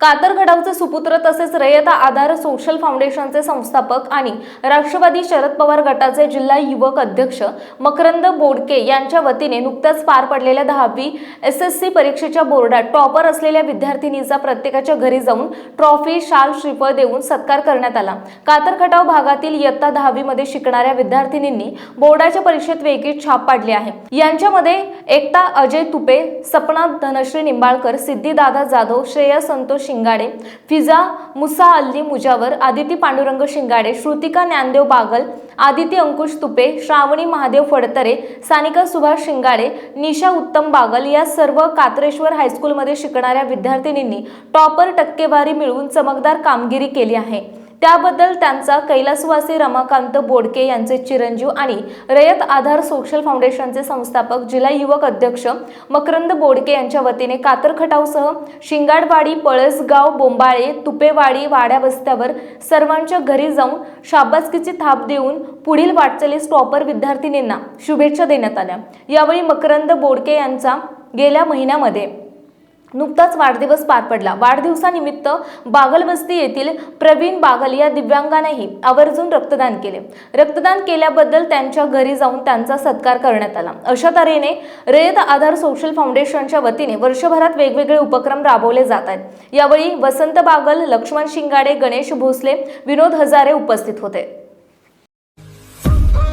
कातरगडावचे सुपुत्र तसेच रयता आधार सोशल फाउंडेशनचे संस्थापक आणि राष्ट्रवादी शरद पवार गटाचे जिल्हा युवक अध्यक्ष मकरंद बोडके यांच्या वतीने नुकत्याच पार पडलेल्या दहावी एस एस सी परीक्षेच्या बोर्डात टॉपर असलेल्या विद्यार्थिनीचा प्रत्येकाच्या घरी जाऊन ट्रॉफी शाल श्रीफळ देऊन सत्कार करण्यात आला. कातरखटाव भागातील इयत्ता दहावीमध्ये शिकणाऱ्या विद्यार्थिनींनी बोर्डाच्या परीक्षेत वेगळी छाप पाडली आहे. यांच्यामध्ये एकता अजय तुपे सपना धनश्री निंबाळकर सिद्धिदादा जाधव श्रेया संतोष शिंगाडे फिजा मुसा अल्ली मुजावर आदिती पांडुरंग शिंगाडे श्रुतिका ज्ञानदेव बागल आदिती अंकुश तुपे श्रावणी महादेव फडतरे सानिका सुभाष शिंगाडे निशा उत्तम बागल या सर्व कात्रेश्वर हायस्कूलमध्ये शिकणाऱ्या विद्यार्थिनींनी टॉपर टक्केवारी मिळवून चमकदार कामगिरी केली आहे. त्याबद्दल त्यांचा कैलासवासी रमाकांत बोडके यांचे चिरंजीव आणि रयत आधार सोशल फाउंडेशनचे संस्थापक जिल्हा युवक अध्यक्ष मकरंद बोडके यांच्या वतीने कातरखटावसह शिंगाडवाडी पळसगाव बोंबाळे तुपेवाडी वाड्या वस्त्यावर सर्वांच्या घरी जाऊन शाबासकीची थाप देऊन पुढील वाटचालीस टॉपर विद्यार्थिनींना शुभेच्छा देण्यात आल्या. यावेळी मकरंद बोडके यांचा गेल्या महिन्यामध्ये नुकताच वाढदिवस पार पडला. वाढदिवसानिमित्त बागलबस्ती येथील प्रवीण बागल या दिव्यांगानेही आवर्जून रक्तदान केले. रक्तदान केल्याबद्दल त्यांच्या घरी जाऊन त्यांचा सत्कार करण्यात आला. अशा तऱ्हेने रयत आधार सोशल फाउंडेशनच्या वतीने वर्षभरात वेगवेगळे उपक्रम राबवले जात आहेत. यावेळी वसंत बागल लक्ष्मण शिंगाडे गणेश भोसले विनोद हजारे उपस्थित होते.